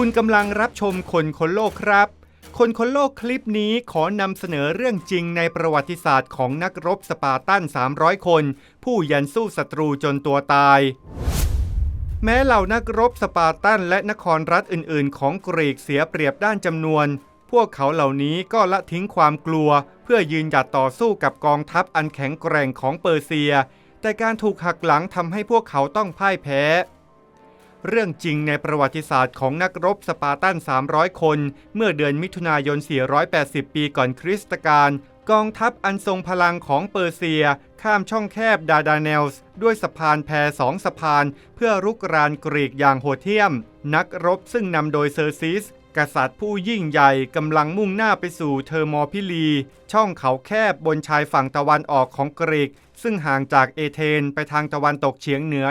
คุณกำลังรับชมคนคนโลกครับ คนคนโลกคลิปนี้ขอนำเสนอเรื่องจริงในประวัติศาสตร์ของนักรบสปาร์ตัน 300 คน ผู้ยันสู้ศัตรูจนตัวตาย แม้เหล่านักรบสปาร์ตัน และนครรัฐอื่น ๆ ของกรีกเสียเปรียบด้านจำนวน พวกเขาเหล่านี้ก็ละทิ้งความกลัว เพื่อยืนหยัดต่อสู้กับกองทัพอันแข็งแกร่งของเปอร์เซีย แต่การถูกหักหลังทำให้พวกเขาต้องพ่ายแพ้ เรื่องจริงในประวัติศาสตร์ของนักรบสปาร์ตัน 300 คน เมื่อเดือนมิถุนายน 480 ปีก่อนคริสตกาลกองทัพอันทรงพลังของเปอร์เซีย ข้ามช่องแคบดาดาเนลส์ด้วยสะพานแพสองสะพาน เพื่อรุกรานกรีกอย่างโหดเหี้ยม นักรบซึ่งนำโดยเซอร์ซิส กษัตริย์ผู้ยิ่งใหญ่กำลังมุ่งหน้าไปสู่เทอร์มอพิลี ช่องเขาแคบบนชายฝั่งตะวันออกของกรีก ซึ่งห่างจากเอเธนไปทางตะวันตกเฉียงเหนือ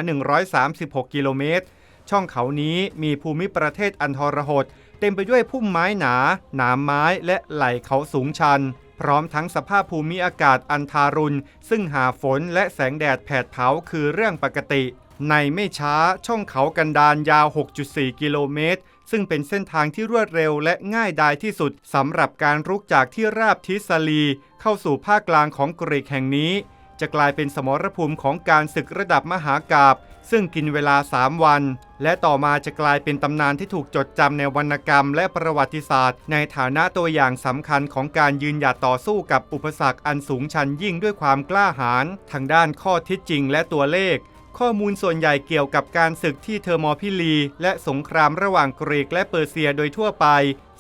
136 กิโลเมตร ช่องเขานี้มีภูมิประเทศอันทรหด เต็มไปด้วยพุ่มไม้หนา หนามไม้และไหล่เขาสูงชัน พร้อมทั้งสภาพภูมิอากาศอันทารุณ ซึ่งหาฝนและแสงแดดแผดเผาคือเรื่องปกติ ในไม่ช้าช่องเขากันดารยาว 6.4 กิโลเมตร ซึ่งเป็นเส้นทางที่รวดเร็วและง่ายดายที่สุดสำหรับการรุกจากที่ราบทิสาลี เข้าสู่ภาคกลางของกรีกแห่งนี้ จะกลายเป็นสมรภูมิของการศึกระดับมหากาบซึ่งกินเวลา 3 วัน และต่อมาจะกลายเป็นตำนานที่ถูกจดจำในวรรณกรรมและประวัติศาสตร์ ในฐานะตัวอย่างสำคัญของการยืนหยัดต่อสู้กับอุปสรรคอันสูงชันยิ่งด้วยความกล้าหาญทางด้านข้อทิจจริงและตัวเลข ข้อมูลส่วนใหญ่เกี่ยวกับการศึกที่เทอร์มอพิลี และสงครามระหว่างกรีกและเปอร์เซียโดยทั่วไป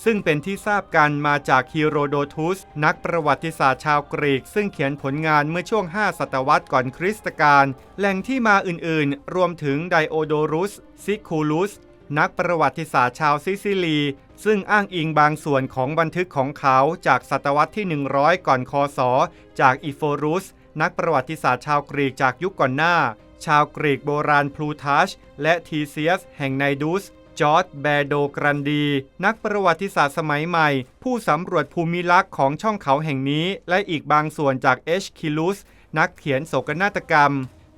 ซึ่งเป็นที่ทราบกันมาจากฮีโรโดทุส นักประวัติศาสตร์ชาวกรีก ซึ่งเขียนผลงานเมื่อช่วง 5 ศตวรรษก่อนคริสตกาลแหล่งที่มาอื่นๆ รวมถึงไดโอโดรุส ซิคูลุส นักประวัติศาสตร์ชาวซิซิลี ซึ่งอ้างอิงบางส่วนของบันทึกของเขาจากศตวรรษที่ 100 ก่อนคศจากอีโฟรุส นักประวัติศาสตร์ชาวกรีกจากยุคก่อนหน้า ชาวกรีกโบราณพลูทัชและทีเซียสแห่งไนดูสจอร์ดแบโดกรันดี นักประวัติศาสตร์สมัยใหม่ ผู้สำรวจภูมิลักษณ์ของช่องเขาแห่งนี้ และอีกบางส่วนจากเอชคิลุสนักเขียนโศกนาฏกรรม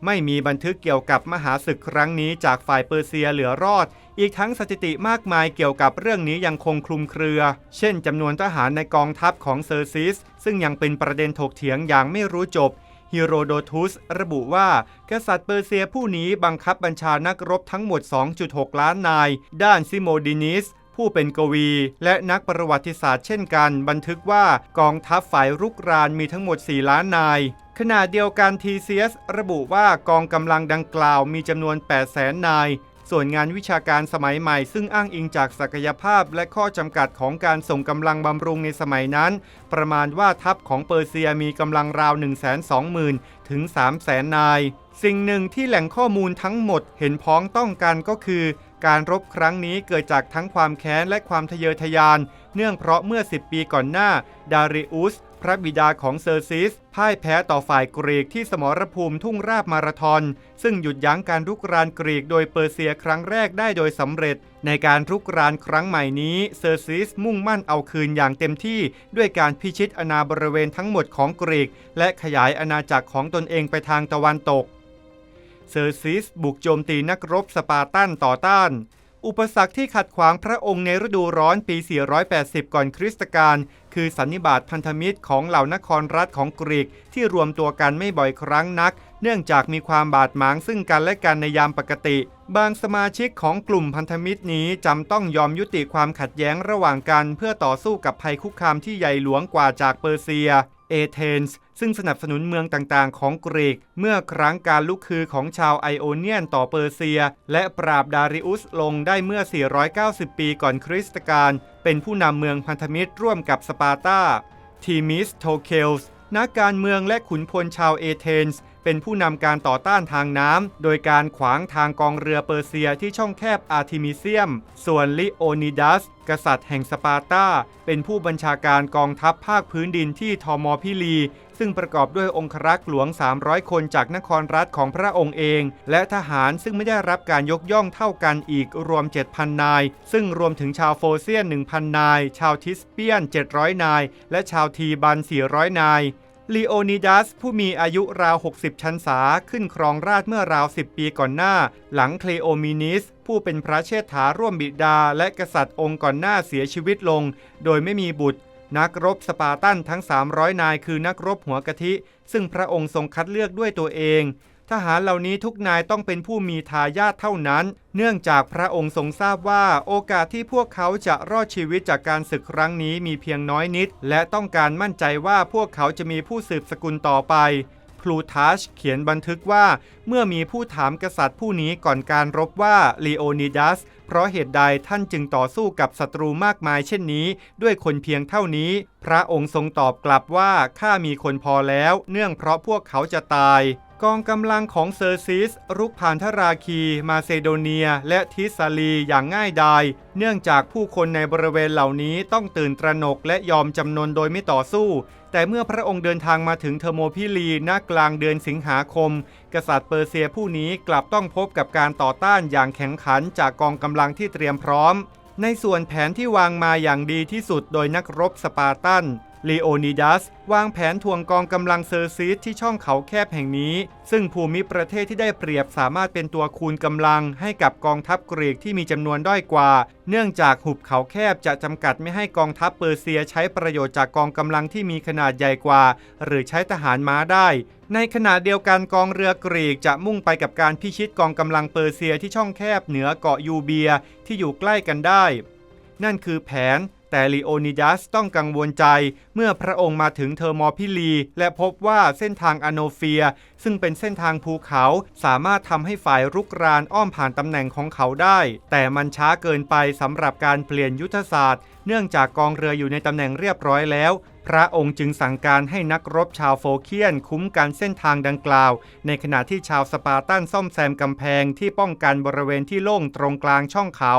ไม่มีบันทึกเกี่ยวกับมหาศึกครั้งนี้จากฝ่ายเปอร์เซียเหลือรอด อีกทั้งสถิติมากมายเกี่ยวกับเรื่องนี้ยังคงคลุมเครือ เช่นจำนวนทหารในกองทัพของเซอร์ซิส ซึ่งยังเป็นประเด็นถกเถียงอย่างไม่รู้จบ ฮิโรโดทุสระบุว่า กษัตริย์เปอร์เซียผู้นี้บังคับบัญชานักรบทั้งหมด 2.6 ล้านนาย ด้านซิโมดินิสผู้เป็นกวี และนักประวัติศาสตร์เช่นกัน บันทึกว่ากองทัพฝ่ายรุกรานมีทั้งหมด 4 ล้านนาย ขณะเดียวกันทีเซียสระบุว่ากองกำลังดังกล่าวมีจำนวน 8 0 0 0 0นนาย ส่วนงานวิชาการสมัยใหม่ ซึ่งอ้างอิงจากศักยภาพและข้อจำกัดของการส่งกำลังบำรุงในสมัยนั้น ประมาณว่าทัพของเปอร์เซียมีกำลังราว 1 2 0 0 0 0 ถึง 3 0 0 0 0 นาย สิ่งหนึ่งที่แหล่งข้อมูลทั้งหมดเห็นพ้องต้องกันก็คือ การรบครั้งนี้เกิดจากทั้งความแค้นและความทะเยอทะยาน เนื่องเพราะเมื่อ 10 ปีก่อนหน้า ดาริอุส พระบิดาของเซอร์ซิส พ่ายแพ้ต่อฝ่ายกรีกที่สมรภูมิทุ่งราบมาราธอน ซึ่งหยุดยั้งการรุกรานกรีกโดยเปอร์เซียครั้งแรกได้โดยสำเร็จ ในการรุกรานครั้งใหม่นี้เซอร์ซิสมุ่งมั่นเอาคืนอย่างเต็มที่ ด้วยการพิชิตอาณาบริเวณทั้งหมดของกรีก และขยายอาณาจักรของตนเองไปทางตะวันตก เซอร์ซิสบุกโจมตีนักรบสปาร์ตันต่อต้าน อุปสรรคที่ขัดขวางพระองค์ในฤดูร้อนปี 480 ก่อนคริสตกาลคือสันนิบาตพันธมิตรของเหล่านครรัฐของกรีกที่รวมตัวกันไม่บ่อยครั้งนัก เนื่องจากมีความบาดหมางซึ่งกันและกันในยามปกติ บางสมาชิกของกลุ่มพันธมิตรนี้จำต้องยอมยุติความขัดแย้งระหว่างกัน เพื่อต่อสู้กับภัยคุกคามที่ใหญ่หลวงกว่าจากเปอร์เซีย เอเธนส์ซึ่งสนับสนุนเมืองต่างๆ ของกรีก เมื่อครั้งการลุกคือของชาวไอโอเนียนต่อเปอร์เซีย และปราบดาริอุสลงได้เมื่อ 490 ปีก่อนคริสตกาลเป็นผู้นำเมืองพันธมิตรร่วมกับสปาร์ตาทีมิสโทเคลส์นักการเมืองและขุนพลชาวเอเธนส์ เป็นผู้นำการต่อต้านทางน้ำ โดยการขวางทางกองเรือเปอร์เซียที่ช่องแคบอาร์ทิมิเซียม ส่วนลิโอนิดัส กษัตริย์แห่งสปาร์ตา เป็นผู้บัญชาการกองทัพภาคพื้นดินที่ทอมอพิลี ซึ่งประกอบด้วยองครักษ์หลวง 300 คนจากนครรัฐของพระองค์เอง และทหารซึ่งไม่ได้รับการยกย่องเท่ากันอีกรวม 7,000 นาย ซึ่งรวมถึงชาวโฟเซียน 1,000 นาย ชาวทิสเปียน 700 นาย และชาวทีบัน 400 นาย ลีโอนิดัสผู้มีอายุราว 60 ชันษาขึ้นครองราชเมื่อราว 10 ปีก่อนหน้า หลังเคลโอมินิส ผู้เป็นพระเชษฐาร่วมบิดา และกษัตริย์องค์ก่อนหน้าเสียชีวิตลง โดยไม่มีบุตร นักรบสปาร์ตันทั้ง 300 นายคือนักรบหัวกะทิ ซึ่งพระองค์ทรงคัดเลือกด้วยตัวเอง ทหารเหล่านี้ทุกนายต้องเป็นผู้มีทายาทเท่านั้น เนื่องจากพระองค์ทรงทราบว่าโอกาสที่พวกเขาจะรอดชีวิตจากการศึกครั้งนี้มีเพียงน้อยนิด และต้องการมั่นใจว่าพวกเขาจะมีผู้สืบสกุลต่อไปพลูทัชเขียนบันทึกว่าเมื่อมีผู้ถามกษัตริย์ผู้นี้ก่อนการรบว่าลีโอนิดัส เพราะเหตุใดท่านจึงต่อสู้กับศัตรูมากมายเช่นนี้ ด้วยคนเพียงเท่านี้ พระองค์ทรงตอบกลับว่าข้ามีคนพอแล้ว เนื่องเพราะพวกเขาจะตาย กองกำลังของเซอร์ซิสรุกผ่านทราคี มาเซโดเนีย และทิสซาลีอย่างง่ายดาย เนื่องจากผู้คนในบริเวณเหล่านี้ต้องตื่นตระหนกและยอมจำนนโดยไม่ต่อสู้ แต่เมื่อพระองค์เดินทางมาถึงเทอร์โมพิลีณกลางเดือนสิงหาคม กษัตริย์เปอร์เซียผู้นี้กลับต้องพบกับการต่อต้านอย่างแข็งขันจากกองกำลังที่เตรียมพร้อม ในส่วนแผนที่วางมาอย่างดีที่สุดโดยนักรบสปาร์ตัน ลีโอนิดัส วางแผนทวงกองกำลังเซอร์ซิสที่ช่องเขาแคบแห่งนี้ ซึ่งภูมิประเทศที่ได้เปรียบสามารถเป็นตัวคูณกำลังให้กับกองทัพกรีกที่มีจำนวนด้อยกว่า เนื่องจากหุบเขาแคบจะจำกัดไม่ให้กองทัพเปอร์เซียใช้ประโยชน์จากกองกำลังที่มีขนาดใหญ่กว่า หรือใช้ทหารม้าได้ในขณะเดียวกันกองเรือกรีกจะมุ่งไปกับการพิชิตกองกำลังเปอร์เซียที่ช่องแคบเหนือเกาะยูเบียที่อยู่ใกล้กันได้ นั่นคือแผน แต่ลีโอนิดัสต้องกังวลใจเมื่อพระองค์มาถึงเทอร์มอพิลี และพบว่าเส้นทางอโนเฟีย ซึ่งเป็นเส้นทางภูเขาสามารถทำให้ฝ่ายรุกรานอ้อมผ่านตำแหน่งของเขาได้ แต่มันช้าเกินไปสำหรับการเปลี่ยนยุทธศาสตร์ เนื่องจากกองเรืออยู่ในตำแหน่งเรียบร้อยแล้ว พระองค์จึงสั่งการให้นักรบชาวโฟเคียนคุ้มกันเส้นทางดังกล่าว ในขณะที่ชาวสปาร์ตันซ่อมแซมกำแพงที่ป้องกันบริเวณที่โล่งตรงกลางช่องเขา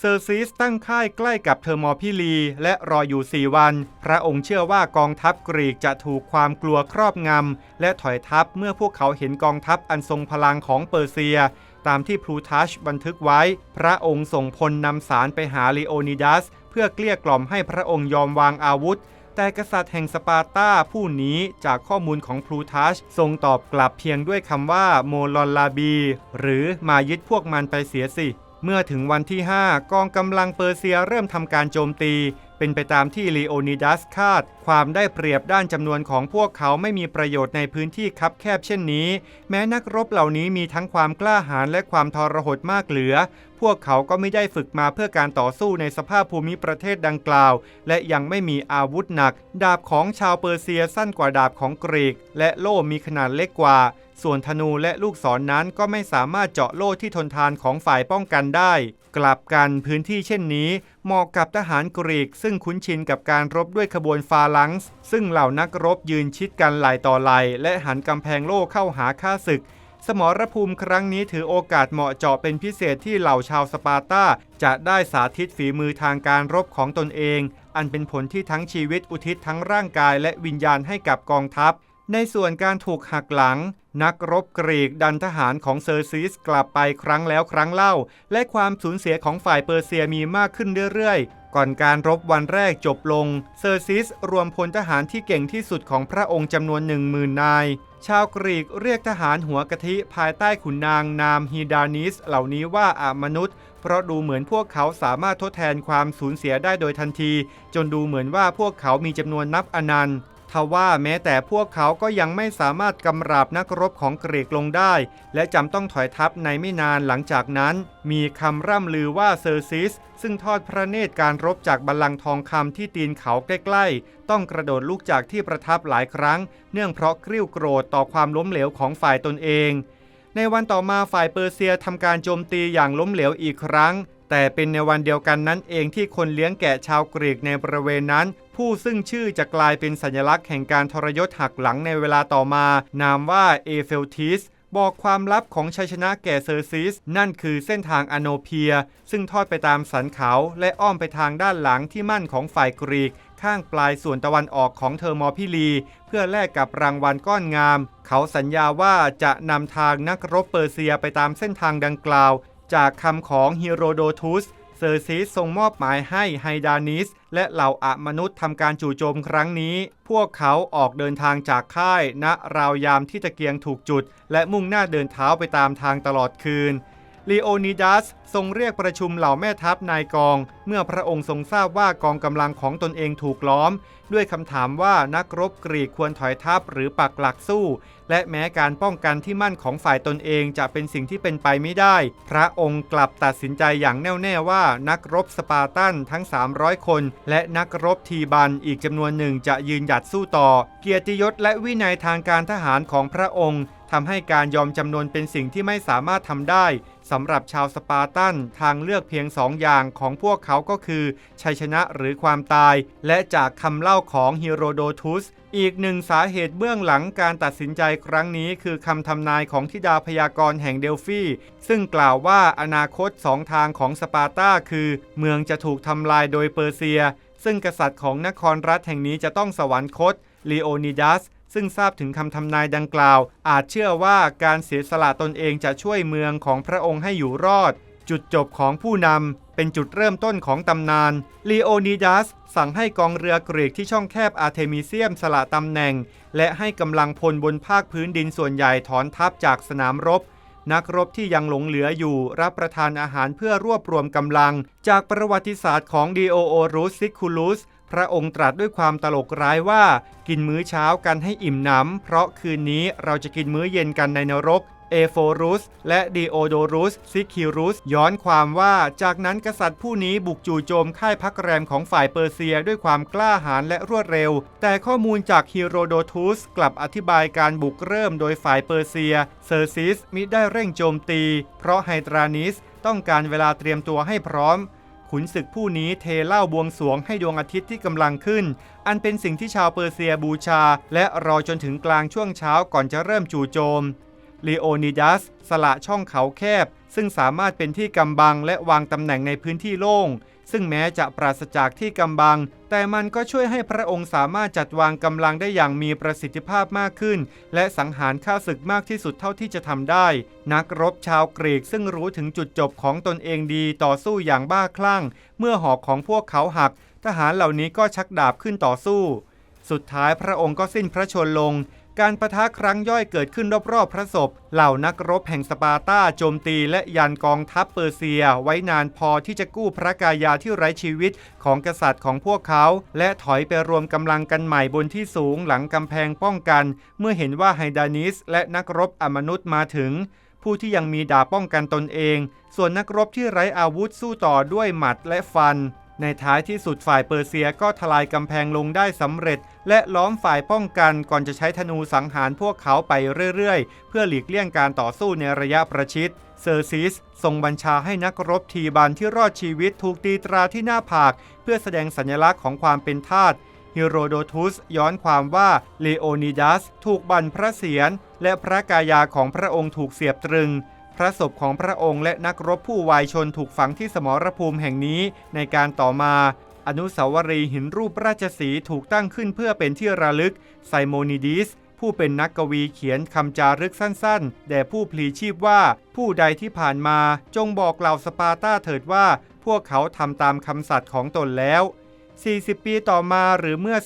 เซอร์ซิสตั้งค่ายใกล้กับเทอร์มอพิลี และรออยู่ 4 วัน พระองค์เชื่อว่ากองทัพกรีกจะถูกความกลัวครอบงำ และถอยทัพเมื่อพวกเขาเห็นกองทัพอันทรงพลังของเปอร์เซีย ตามที่พลูทัชบันทึกไว้ พระองค์ส่งพลนำสารไปหาลีโอนิดัส เพื่อเกลี้ยกล่อมให้พระองค์ยอมวางอาวุธ แต่กษัตริย์แห่งสปาร์ตาผู้นี้จากข้อมูลของพลูทัชทรงตอบกลับเพียงด้วยคำว่าโมลอนลาบี หรือมายึดพวกมันไปเสียสิ เมื่อถึงวันที่ 5 กองกำลังเปอร์เซียเริ่มทำการโจมตี เป็นไปตามที่ลีโอนิดัสคาด ความได้เปรียบด้านจำนวนของพวกเขาไม่มีประโยชน์ในพื้นที่คับแคบเช่นนี้ แม้นักรบเหล่านี้มีทั้งความกล้าหาญและความทรหดมากเหลือ พวกเขาก็ไม่ได้ฝึกมาเพื่อการต่อสู้ในสภาพภูมิประเทศดังกล่าว และยังไม่มีอาวุธหนัก ดาบของชาวเปอร์เซียสั้นกว่าดาบของกรีก และโล่มีขนาดเล็กกว่า ส่วนธนูและลูกศรนนั้นก็ไม่สามารถเจาะโล่ที่ทนทานของฝ่ายป้องกันได้ กลับกันพื้นที่เช่นนี้ เหมาะกับทหารกรีก ซึ่งคุ้นชินกับการรบด้วยขบวนฟาลังส์ซึ่งเหล่านักรบยืนชิดกันไหลต่อไหลและหันกำแพงโล่เข้าหาข้าศึก สมรภูมิครั้งนี้ถือโอกาสเหมาะเจาะเป็นพิเศษที่เหล่าชาวสปาร์ตาจะได้สาธิตฝีมือทางการรบของตนเอง อันเป็นผลที่ทั้งชีวิตอุทิศทั้งร่างกายและวิญญาณให้กับกองทัพ ในส่วนการถูกหักหลัง นักรบกรีกดันทหารของเซอร์ซิสกลับไปครั้งแล้วครั้งเล่า และความสูญเสียของฝ่ายเปอร์เซียมีมากขึ้นเรื่อยๆ ก่อนการรบวันแรกจบลง เซอร์ซิสรวมพลทหารที่เก่งที่สุดของพระองค์จำนวนหนึ่งหมื่นนาย ชาวกรีกเรียกทหารหัวกะทิภายใต้ขุนนางนามฮีดานิสเหล่านี้ว่าอามนุษย์ เพราะดูเหมือนพวกเขาสามารถทดแทนความสูญเสียได้โดยทันที จนดูเหมือนว่าพวกเขามีจำนวนนับอนันต์ ทว่าแม้แต่พวกเขาก็ยังไม่สามารถกำราบนักรบของกรีกลงได้ และจำต้องถอยทัพในไม่นานหลังจากนั้น มีคำร่ำลือว่าเซอร์ซิส ซึ่งทอดพระเนตรการรบจากบัลลังก์ทองคำที่ตีนเขาใกล้ๆ ต้องกระโดดลุกจากที่ประทับหลายครั้ง เนื่องเพราะกริ้วโกรธต่อความล้มเหลวของฝ่ายตนเอง ในวันต่อมาฝ่ายเปอร์เซียทำการโจมตีอย่างล้มเหลวอีกครั้ง แต่เป็นในวันเดียวกันนั้นเองที่คนเลี้ยงแกะชาวกรีกในบริเวณนั้น ผู้ซึ่งชื่อจะกลายเป็นสัญลักษณ์แห่งการทรยศหักหลังในเวลาต่อมา นามว่าเอเฟลทิสบอกความลับของชัยชนะแก่เซอร์ซิส นั่นคือเส้นทางอโนเพีย ซึ่งทอดไปตามสันเขาและอ้อมไปทางด้านหลังที่มั่นของฝ่ายกรีก ข้างปลายส่วนตะวันออกของเทอร์มอพิลี เพื่อแลกกับรางวัลก้อนงาม เขาสัญญาว่าจะนำทางนักรบเปอร์เซียไปตามเส้นทางดังกล่าว จากคำของฮิโรโดทุสเซอร์ซีสทรงมอบหมายให้ไฮดานิส และเหล่าอะมนุษย์ทำการจู่โจมครั้งนี้ พวกเขาออกเดินทางจากค่ายณราวยามที่ตะเกียงถูกจุด และมุ่งหน้าเดินเท้าไปตามทางตลอดคืน ลีโอนิดัสทรงเรียกประชุมเหล่าแม่ทัพนายกอง เมื่อพระองค์ทรงทราบว่ากองกำลังของตนเองถูกล้อม ด้วยคำถามว่านักรบกรีกควรถอยทัพหรือปักหลักสู้ และแม้การป้องกันที่มั่นของฝ่ายตนเองจะเป็นสิ่งที่เป็นไปไม่ได้ พระองค์กลับตัดสินใจอย่างแน่วแน่ว่านักรบสปาร์ตันทั้ง 300 คน และนักรบทีบันอีกจำนวนหนึ่งจะยืนหยัดสู้ต่อ เกียรติยศและวินัยทางการทหารของพระองค์ทำให้การยอมจำนวนเป็นสิ่งที่ไม่สามารถทำได้ สำหรับชาวสปาร์ตันทางเลือกเพียงสองอย่างของพวกเขาก็คือ ชัยชนะหรือความตาย และจากคำเล่าของฮิโรโดทุสอีกหนึ่งสาเหตุเบื้องหลังการตัดสินใจครั้งนี้คือคำทำนายของทิดาพยากรณ์แห่งเดลฟีซึ่งกล่าวว่าอนาคตสองทางของสปาร์ตาคือ เมืองจะถูกทำลายโดยเปอร์เซีย ซึ่งกษัตริย์ของนครรัฐแห่งนี้จะต้องสวรรคตลีโอนิดัส ซึ่งทราบถึงคำทำนายดังกล่าว อาจเชื่อว่าการเสียสละตนเองจะช่วยเมืองของพระองค์ให้อยู่รอด จุดจบของผู้นำเป็นจุดเริ่มต้นของตำนานลีโอนิดัสสั่งให้กองเรือกรีกที่ช่องแคบอาร์เทมิเซียมสละตำแหน่ง และให้กำลังพลบนภาคพื้นดินส่วนใหญ่ถอนทัพจากสนามรบนักรบที่ยังหลงเหลืออยู่รับประทานอาหารเพื่อรวบรวมกำลัง จากประวัติศาสตร์ของดีโอโอรุสซิคูลุส พระองค์ตรัสด้วยความตลกร้ายว่า กินมื้อเช้ากันให้อิ่มหนำ เพราะคืนนี้เราจะกินมื้อเย็นกันในนรกเอโฟรุสและดีโอโดรุสซิคิรุส ย้อนความว่าจากนั้นกษัตริย์ผู้นี้บุกจู่โจมค่ายพักแรมของฝ่ายเปอร์เซียด้วยความกล้าหาญและรวดเร็ว แต่ข้อมูลจากฮิโรโดทุสกลับอธิบายการบุกเริ่มโดยฝ่ายเปอร์เซีย เซอร์ซิสมิได้เร่งโจมตี เพราะไฮตรานิสต้องการเวลาเตรียมตัวให้พร้อม ขุนศึกผู้นี้เทเล่าบวงสวงให้ดวงอาทิตย์ที่กำลังขึ้น อันเป็นสิ่งที่ชาวเปอร์เซียบูชา และรอจนถึงกลางช่วงเช้าก่อนจะเริ่มจู่โจมลีโอนิดัสสละช่องเขาแคบ ซึ่งสามารถเป็นที่กำบังและวางตำแหน่งในพื้นที่โล่ง ซึ่งแม้จะปราศจากที่กำบัง แต่มันก็ช่วยให้พระองค์สามารถจัดวางกำลังได้อย่างมีประสิทธิภาพมากขึ้น และสังหารข้าศึกมากที่สุดเท่าที่จะทำได้ นักรบชาวกรีกซึ่งรู้ถึงจุดจบของตนเองดีต่อสู้อย่างบ้าคลั่ง เมื่อหอกของพวกเขาหัก ทหารเหล่านี้ก็ชักดาบขึ้นต่อสู้ สุดท้ายพระองค์ก็สิ้นพระชนลง การประทะครั้งย่อยเกิดขึ้นรอบๆพระศพ เหล่านักรบแห่งสปาร์ตาโจมตีและยันกองทัพเปอร์เซีย ไว้นานพอที่จะกู้พระกายาที่ไร้ชีวิตของกษัตริย์ของพวกเขา และถอยไปรวมกำลังกันใหม่บนที่สูงหลังกำแพงป้องกัน เมื่อเห็นว่าไฮดานิสและนักรบอมนุษย์มาถึง ผู้ที่ยังมีดาบป้องกันตนเอง ส่วนนักรบที่ไร้อาวุธสู้ต่อด้วยหมัดและฟัน ในท้ายที่สุดฝ่ายเปอร์เซียก็ทลายกำแพงลงได้สำเร็จ และล้อมฝ่ายป้องกันก่อนจะใช้ธนูสังหารพวกเขาไปเรื่อยๆ เพื่อหลีกเลี่ยงการต่อสู้ในระยะประชิด เซอร์ซิสทรงบัญชาให้นักรบทีบันที่รอดชีวิตถูกตีตราที่หน้าผาก เพื่อแสดงสัญลักษณ์ของความเป็นทาสฮิโรโดทุสย้อนความว่าเลโอนิดัส ถูกบันพระเศียรและพระกายาของพระองค์ถูกเสียบตรึง พระศพของพระองค์และนักรบผู้วายชนถูกฝังที่สมรภูมิแห่งนี้ในการต่อมา อนุสาวรีย์หินรูปราชสีถูกตั้งขึ้นเพื่อเป็นที่ระลึกไซโมนิดิสผู้เป็นนักกวีเขียนคำจารึกสั้นๆ แด่ผู้พลีชีพว่า ผู้ใดที่ผ่านมาจงบอกเหล่าสปาร์ตาเถิดว่า พวกเขาทำตามคำสัตย์ของตนแล้ว 40 ปีต่อมาหรือเมื่อ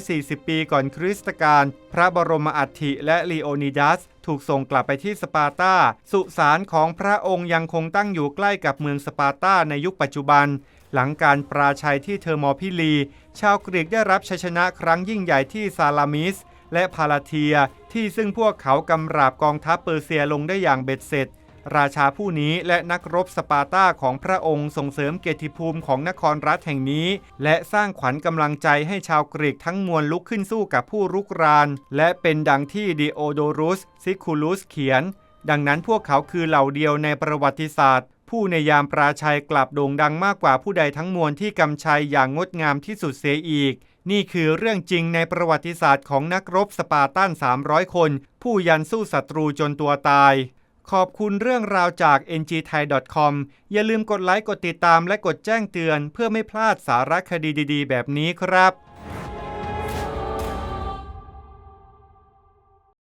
440 ปีก่อนคริสตกาลพระบรมอัฐิและลีโอนิดัส ถูกส่งกลับไปที่สปาร์ตา สุสานของพระองค์ยังคงตั้งอยู่ใกล้กับเมืองสปาร์ตาในยุคปัจจุบัน หลังการปราชัยที่เทอร์มอพิลี ชาวกรีกได้รับชัยชนะครั้งยิ่งใหญ่ที่ซาลามิส และพาลาเทีย ที่ซึ่งพวกเขากำราบกองทัพเปอร์เซียลงได้อย่างเบ็ดเสร็จ ราชาผู้นี้และนักรบสปาร์ตาของพระองค์ส่งเสริมเกียรติภูมิของนครรัฐแห่งนี้ และสร้างขวัญกำลังใจให้ชาวกรีกทั้งมวลลุกขึ้นสู้กับผู้รุกราน และเป็นดังที่ดิโอโดรุสซิคูลุสเขียน ดังนั้นพวกเขาคือเหล่าเดียวในประวัติศาสตร์ ผู้ในยามปราชัยกลับโด่งดังมากกว่าผู้ใดทั้งมวลที่กำชัยอย่างงดงามที่สุดเสียอีกนี่คือเรื่องจริงในประวัติศาสตร์ของนักรบสปาร์ตัน 300 คน ผู้ยันสู้ศัตรูจนตัวตาย ขอบคุณเรื่องราวจาก ngthai.com อย่าลืมกดไลค์ กดติดตามและกดแจ้งเตือน เพื่อไม่พลาดสาระคดีดี ๆ แบบนี้ครับ